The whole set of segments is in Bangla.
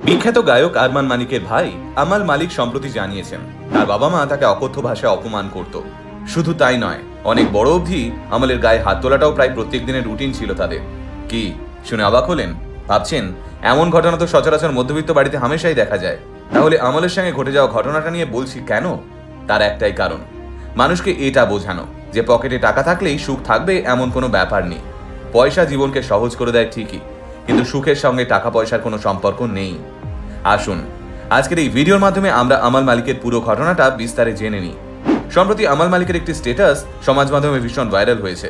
বিখ্যাত গায়ক আরমান মালিকের ভাই আমাল মালিক সম্প্রতি জানিয়েছেন, তার বাবা মা তাকে অকথ্য ভাষায় অপমান করত। শুধু তাই নয়, অনেক বড় অবধি আমলের গায়ে হাত তোলাটাও প্রায় প্রত্যেক দিনের রুটিন ছিল তাদের। কি, শুনে অবাক হলেন? ভাবছেন, এমন ঘটনা তো সচরাচর মধ্যবিত্ত বাড়িতে হামেশাই দেখা যায়। তাহলে আমলের সঙ্গে ঘটে যাওয়া ঘটনাটা নিয়ে বলছি কেন? তার একটাই কারণ, মানুষকে এটা বোঝানো যে পকেটে টাকা থাকলেই সুখ থাকবে এমন কোনো ব্যাপার নেই। পয়সা জীবনকে সহজ করে দেয় ঠিকই কিন্তু সুখের সঙ্গে টাকা পয়সার কোনো সম্পর্ক নেই। আসুন, আজকের এই ভিডিওর মাধ্যমে আমরা আমাল মালিকের পুরো ঘটনাটা বিস্তারে জেনে নিই। সম্প্রতি আমাল মালিকের একটি স্টেটাস সমাজ মাধ্যমে ভীষণ ভাইরাল হয়েছে।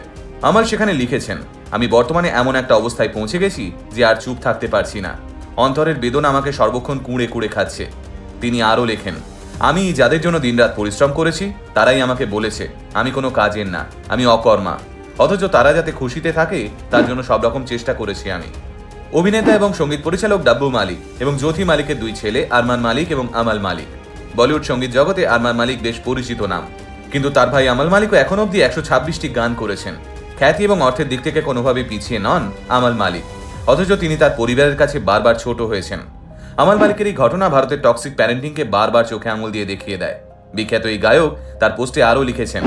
আমাল সেখানে লিখেছেন, আমি বর্তমানে এমন একটা অবস্থায় পৌঁছে গেছি যে আর চুপ থাকতে পারছি না। অন্তরের বেদনা আমাকে সর্বক্ষণ কুঁড়ে কুঁড়ে খাচ্ছে। তিনি আরও লেখেন, আমি যাদের জন্য দিনরাত পরিশ্রম করেছি, তারাই আমাকে বলেছে, আমি কোনো কাজের না, আমি অকর্মা। অথচ তারা যাতে খুশিতে থাকে, তার জন্য সব রকম চেষ্টা করেছি আমি। অভিনেতা এবং সংগীত পরিচালক ডাব্বু মালিক এবং জ্যোতি মালিকের দুই ছেলে, আরমান মালিক এবং আমাল মালিক। বলিউড সংগীত জগতে আরমান মালিক বেশ পরিচিত নাম। কিন্তু তার ভাই আমাল মালিকও এখন অব্দি একশো ছাব্বিশটি গান করেছেন। খ্যাতি এবং অর্থের দিক থেকে কোনোভাবে পিছিয়ে নন আমাল মালিক। অথচ তিনি তার পরিবারের কাছে বারবার ছোট হয়েছেন। আমাল মালিকের এই ঘটনা ভারতের টক্সিক প্যারেন্টিংকে বারবার চোখে আঙুল দিয়ে দেখিয়ে দেয়। বিখ্যাত এই গায়ক তার পোস্টে আরও লিখেছেন,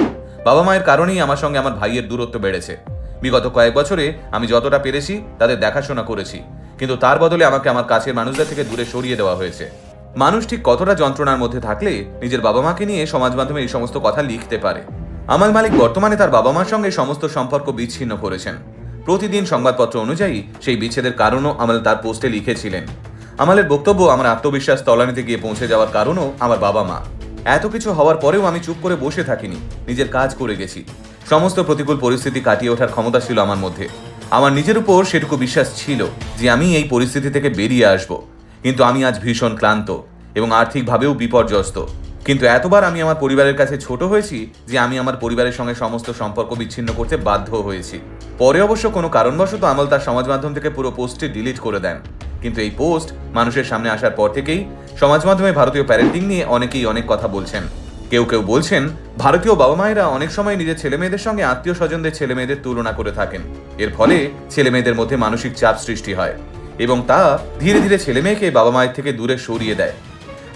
বাবা মায়ের কারণেই আমার সঙ্গে আমার ভাইয়ের দূরত্ব বেড়েছে। বিগত কয়েক বছরে আমি যতটা পেরেছি তাদের দেখাশোনা করেছি। কিন্তু তার বদলে আমাকে আমার কাছের মানুষদের থেকে দূরে সরিয়ে দেওয়া হয়েছে। মানুষ ঠিক কতটা যন্ত্রণার মধ্যে থাকলে নিজের বাবা মাকে নিয়ে সমাজ মাধ্যমে এই সমস্ত কথা লিখতে পারে। আমাল মালিক বর্তমানে তার বাবা মার সঙ্গে সমস্ত সম্পর্ক বিচ্ছিন্ন করেছেন। প্রতিদিন সংবাদপত্র অনুযায়ী সেই বিচ্ছেদের কারণও আমাল তার পোস্টে লিখেছিলেন। আমালের বক্তব্য আমার আত্মবিশ্বাস তলানিতে গিয়ে পৌঁছে যাওয়ার কারণও আমার বাবা মা এত কিছু হওয়ার পরেও আমি চুপ করে বসে থাকিনি, নিজের কাজ করে গেছি। সমস্ত প্রতিকূল পরিস্থিতি কাটিয়ে ওঠার ক্ষমতা ছিল আমার মধ্যে। আমার নিজের উপর সেটুকু বিশ্বাস ছিল যে আমি এই পরিস্থিতি থেকে বেরিয়ে আসব। কিন্তু আমি আজ ভীষণ ক্লান্ত এবং আর্থিকভাবেও বিপর্যস্ত। কিন্তু এতবার আমি আমার পরিবারের কাছে ছোট হয়েছি যে আমি আমার পরিবারের সঙ্গে সমস্ত সম্পর্ক বিচ্ছিন্ন করতে বাধ্য হয়েছি। পরে অবশ্য কোনো কারণবশত আমল তার সমাজ মাধ্যম থেকে পুরো পোস্টটি ডিলিট করে দেন। কিন্তু এই পোস্ট মানুষের সামনে আসার পর থেকেই সমাজ মাধ্যমে ভারতীয় প্যারেন্টিং নিয়ে অনেকেই অনেক কথা বলছেন। কেউ কেউ বলছেন, ভারতীয় বাবা মায়েরা অনেক সময় নিজের ছেলে মেয়েদের সঙ্গে আত্মীয় স্বজনদের ছেলে মেয়েদের তুলনা করে থাকেন। এর ফলে ছেলে মেয়েদের মধ্যে মানসিক চাপ সৃষ্টি হয় এবং তা ধীরে ধীরে ছেলে মেয়েকে বাবা মায়ের থেকে দূরে সরিয়ে দেয়।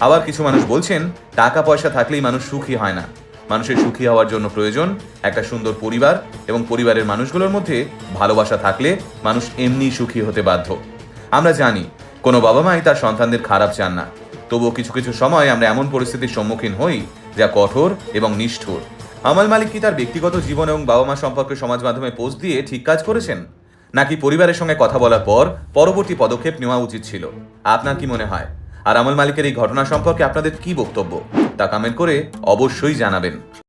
আবার কিছু মানুষ বলছেন টাকা পয়সা থাকলেই মানুষ সুখী হয় না। মানুষের সুখী হওয়ার জন্য প্রয়োজন একটা সুন্দর পরিবার এবং পরিবারের মানুষগুলোর মধ্যে ভালোবাসা থাকলে মানুষ এমনি সুখী হতে বাধ্য। আমরা জানি, কোনো বাবা মাই তার সন্তানদের খারাপ চান না। তবুও কিছু কিছু সময় আমরা এমন পরিস্থিতির সম্মুখীন হই যা কঠোর এবং নিষ্ঠুর। আমাল মালিক কি তার ব্যক্তিগত জীবন এবং বাবা মা সম্পর্কে সমাজ মাধ্যমে পোস্ট দিয়ে ঠিক কাজ করেছেন? নাকি পরিবারের সঙ্গে কথা বলার পর পরবর্তী পদক্ষেপ নেওয়া উচিত ছিল? আপনার কি মনে হয়? আর আমল মালিকের এই ঘটনা সম্পর্কে আপনাদের কি বক্তব্য? তা কমেন্ট করে অবশ্যই জানাবেন।